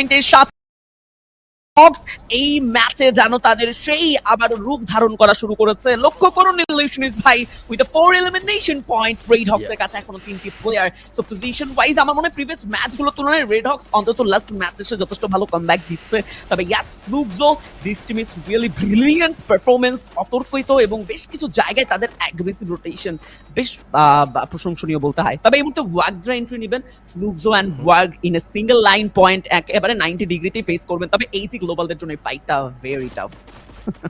পয়েন্টের সাথে হকস এই ম্যাচে যেন তাদের সেই আবার রূপ ধারণ করা শুরু করেছে। লক্ষ্য করুন ইলিউশনিস্ট ভাই with four elimination point red হকসের কাছে এখনও তিনটি প্লেয়ার সো পজিশন ওয়াইজ আমার মনে হয় প্রিভিয়াস ম্যাচগুলোর তুলনায় রেড হকস অন্তত লাস্ট ম্যাচ এসে যথেষ্ট ভালো কামব্যাক দিচ্ছে। তবে ইয়াস ফ্লুকজো this team is really brilliant performance অতর্কিত এবং বেশ কিছু জায়গায় তাদের অ্যাগ্রেসিভ রোটেশন বেশ প্রশংসনীয় বলতে হয়। তবে এই মুহূর্তে ওয়ার্কড্রা এন্ট্রি নেবেন। ফ্লুকজো and in a single line point একেবারে নাইনটি ডিগ্রিতেই ফেস করবেন। তবে এইসি গ্লোবালদের জন্য এই ফাইটটা very tough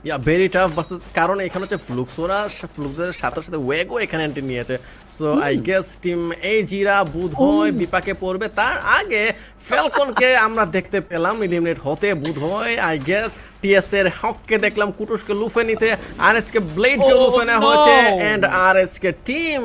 yeah very tough versus কারণ এখানে হচ্ছে ফ্লুক্সোরা ফ্লুক্সের সাথে সাথে ওয়েগও এখানে এন্টরি নিয়েছে। সো আই গেস টিম এই জিরা বুধ হয় বিপাকে পড়বে। তার আগে ফেলকনকে আমরা দেখতে পেলাম এলিমিনেট হতে বুধ হয়। আই গেস টিএস এর হককে দেখলাম কুটুসকে লুফে নিতে। আর এচকে ব্লেডকে Oh, লুফে নেওয়া হয়েছে। এন্ড আর এচকে টিম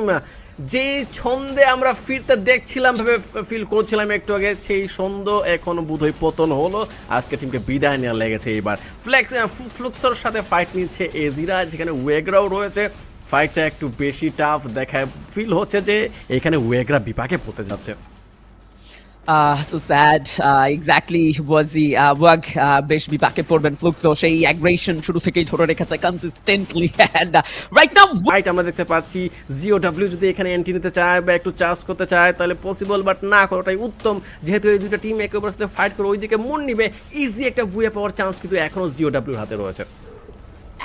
যে ছন্দে আমরা ফিরতে দেখছিলাম, ভাবে ফিল করছিলাম একটু আগে, সেই ছন্দ এখন বোধহয় পতন হলো। আজকে টিমকে বিদায় নেওয়া লেগেছে এবার। ফ্লেক্স ফ্লুক্সর সাথে ফাইট নিচ্ছে এজিরা যেখানে ওয়েগরাও রয়েছে। ফাইটটা একটু বেশি টাফ দেখায়। ফিল হচ্ছে যে এখানে ওয়েগরা বিপাকে পড়তে যাচ্ছে। Uh, exactly was the uh, ওয়াগ বেশ বিপাকে পড়বেন ফ্লুক্সো সেই অ্যাগ্রেশন শুরু থেকেই ধরে রেখেছে consistently and right now fight আমরা দেখতে পাচ্ছি জিও ডাব্লিউ যদি এখানে এন্ট্রি নিতে চায় বা একটু চার্জ করতে চায় তাহলে পসিবল বাট না করাটাই উত্তম। যেহেতু এই দুইটা টিম একে অপরের সাথে ফাইট করে ওইদিকে মন নিবে ইজি একটা ভুয়ে পাওয়ার চান্স কিন্তু এখনও জিও ডাব্লিউর হাতে রয়েছে।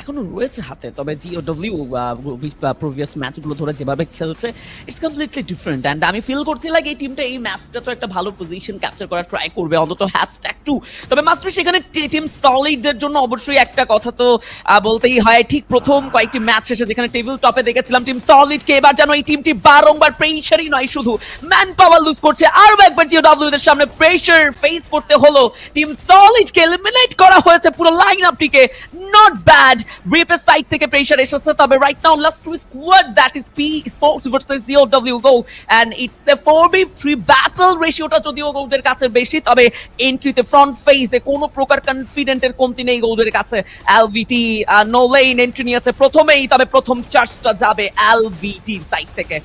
এখনও রয়েছে হাতে, তবে জিওডব্লিউ প্রিভিয়াস ম্যাচগুলো ধরে যেভাবে খেলছে ইটস কমপ্লিটলি ডিফারেন্ট অ্যান্ড আমি ফিল করছি লাগে এই টিমটা এই ম্যাচটা তো একটা ভালো পজিশন ক্যাপচার করার ট্রাই করবে, অন্তত হ্যাশট্যাগ টু তবে মাস্টার সেখানে টিম সলিডদের জন্য অবশ্যই একটা কথা তো বলতেই হয়, ঠিক প্রথম কয়েকটি ম্যাচ শেষে যেখানে টেবিল টপে দেখেছিলাম টিম সলিডকে এবার যেন এই টিমটি বারংবার প্রেশারই নয় শুধু ম্যান পাওয়ার লুজ করছে আরও একবার জিওডব্লিউ দের সামনে প্রেশার ফেস করতে হলো টিম সলিডকে এলিমিনেট করা হয়েছে, পুরো লাইন আপটিকে নট ব্যাড রিপের সাইড থেকে টু গো গোলদের কাছে বেশি, তবে এন্ট্রিতে ফ্রন্ট ফেসে কোনো প্রকার কনফিডেন্টের কমতি নেই গোলদের কাছে। এলভিটি নো লেন এন্ট্রি নিয়েছে প্রথমেই, তবে প্রথম চার্জটা যাবে এলভিটির সাইড থেকে।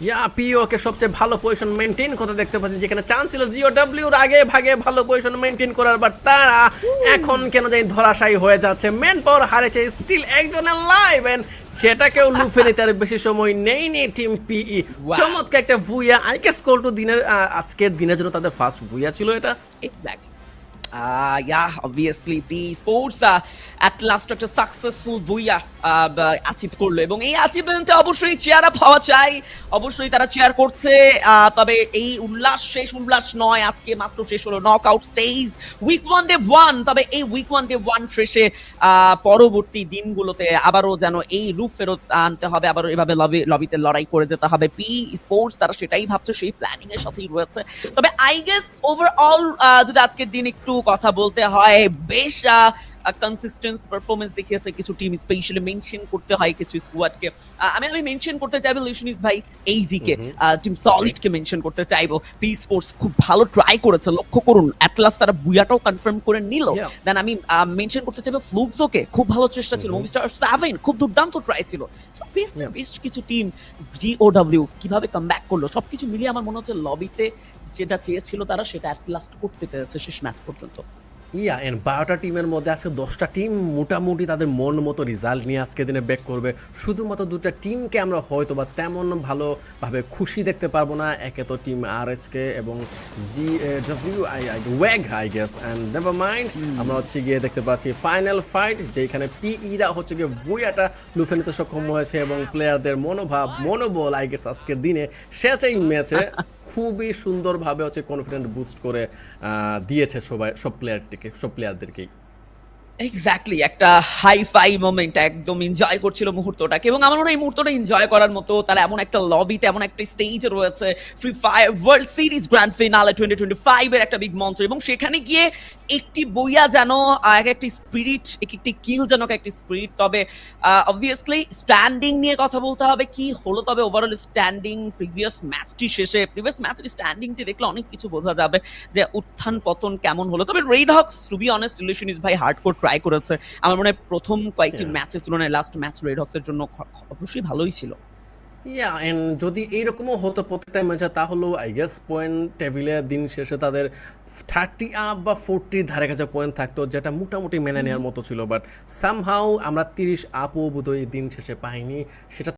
ইয়া পিও কে সবচেয়ে ভালো পজিশন মেনটেন করতে দেখতে পাচ্ছি যেখানে চান্স ছিল জিও ডাব্লিউর আগে ভাগে ভালো পজিশন মেনটেন করার বাট তারা এখন কেন জানি ধরাশায়ী হয়ে যাচ্ছে মেন পাওয়ার হারেছে স্টিল একজনের লাইভ এন্ড সেটাকেও লুফে নিতে আর বেশি সময় নেইনি টিম পিই Wow. চমৎকার একটা Bhuiyan I guess call to দিনের আজকের দিনের জন্য তাদের ফার্স্ট ভুইয়া ছিল এটা Exactly. Uh, yeah, obviously, B Sports uh, at last একটা সাকসেসফুল বইয়া অ্যাচিভ করল। এবং এই অ্যাচিভমেন্টে অবশ্যই চেয়ার আপ হওয়া চাই। অবশ্যই তারা চেয়ার করছে তবে এই উল্লাস শেষ উল্লাস নয়। আজকে মাত্র শেষ হলো knock out stage week one day one তবে এই উইক ওয়ান ডে ওয়ান শেষে পরবর্তী দিনগুলোতে আবারও যেন এই রূপ ফেরত আনতে হবে। আবারও এভাবে লবি লবিতে লড়াই করে যেতে হবে। পি স্পোর্টস তারা সেটাই ভাবছে সেই প্ল্যানিং এর সাথেই রয়েছে। তবে আই গেস ওভারঅল যদি আজকের দিন একটু কথা বলতে হয়। বেশ কনসিস্টেন্স পারফরমেন্স দেখিয়েছে কিছু টিম স্পেশালি মেনশন করতে হয় কিছু স্কোয়াডকে আমি আমি মেনশন করতে চাইব ভাই এইজি কে টিম সলিড কে মেনশন করতে চাইব। পি স্পোর্টস খুব ভালো ট্রাই করেছে লক্ষ্য করুন অ্যাটলাস তারা বুয়াটাও কনফার্ম করে নিল। দেন আমি মেনশন করতে চাইব ফ্লুকসোকে খুব ভালো চেষ্টা ছিল। মুভিস্টার সেভেন খুব দুর্দান্ত ট্রাই ছিল। বেশ বেশ কিছু টিম জিওডাব্লিউ কীভাবে কাম ব্যাক করল সবকিছু মিলিয়ে আমার মনে হচ্ছে লবিতে যেটা চেয়েছিল তারা সেটা অ্যাট লাস্ট করতে পেরেছে শেষ ম্যাচ পর্যন্ত। ইয়া এন্ড বারোটা টিমের মধ্যে আজকে দশটা টিম মোটামুটি তাদের মন মতো রেজাল্ট নিয়ে আজকে দিনে ব্যাক করবে। শুধুমাত্র দুটা টিমকে আমরা হয়তো বা তেমন ভালোভাবে খুশি দেখতে পারব না। একে তো টিম আর কে এবং G W I I ওয়াগ I guess and never mind আমরা হচ্ছে গিয়ে দেখতে পাচ্ছি ফাইনাল ফাইট যেখানে পিইরা হচ্ছে গিয়ে বুয়াটা লুফে নিতে সক্ষম হয়েছে এবং প্লেয়ারদের মনোভাব মনোবল আই গেস আজকের দিনে সেটাই ম্যাচে খুবই সুন্দরভাবে হচ্ছে কনফিডেন্ট বুস্ট করে দিয়েছে সবাই সব প্লেয়ারটিকে সব প্লেয়ারদেরকেই এক্স্যাক্টলি একটা হাই ফাই মোমেন্ট একদম এনজয় করছিল মুহূর্তটাকে এবং আমার মনে হয় এই মুহূর্তটা এনজয় করার মতো তারা এমন একটা লবিতে এমন একটা স্টেজ রয়েছে Free Fire World Series grand finale twenty twenty ফাইভের একটা বিগ মঞ্চ এবং সেখানে গিয়ে একটি বইয়া যেন, এক একটি স্পিরিট এক একটি কিল যেন একটি স্পিরিট তবে অবভিয়াসলি স্ট্যান্ডিং নিয়ে কথা বলতে হবে, কি হলো তবে ওভারঅল স্ট্যান্ডিং প্রিভিয়াস ম্যাচটি শেষে প্রিভিয়াস ম্যাচের স্ট্যান্ডিংটি দেখলে অনেক কিছু বোঝা যাবে যে উত্থান পতন কেমন হলো, তবে Red Hawks to be honest relation is ভাই হার্ড কোর ট্রাই করেছে। আমার মনে হয় প্রথম কয়েকটি ম্যাচের তুলনায় লাস্ট ম্যাচ রেড হক্সের জন্য অবশ্যই ভালোই ছিল। ইয়া এন্ড যদি এইরকমও হতো প্রত্যেকটা ম্যাচে তাহলেও আই গেস পয়েন্ট টেবিলে দিন শেষে তাদের থার্টি আপ বা ফোরটির ধারে কাছে পয়েন্ট থাকতো যেটা মোটামুটি মেনে নেওয়ার মতো ছিল। বাট সামহাও আমরা তিরিশ আপও বোধহয় দিন শেষে পাইনি সেটা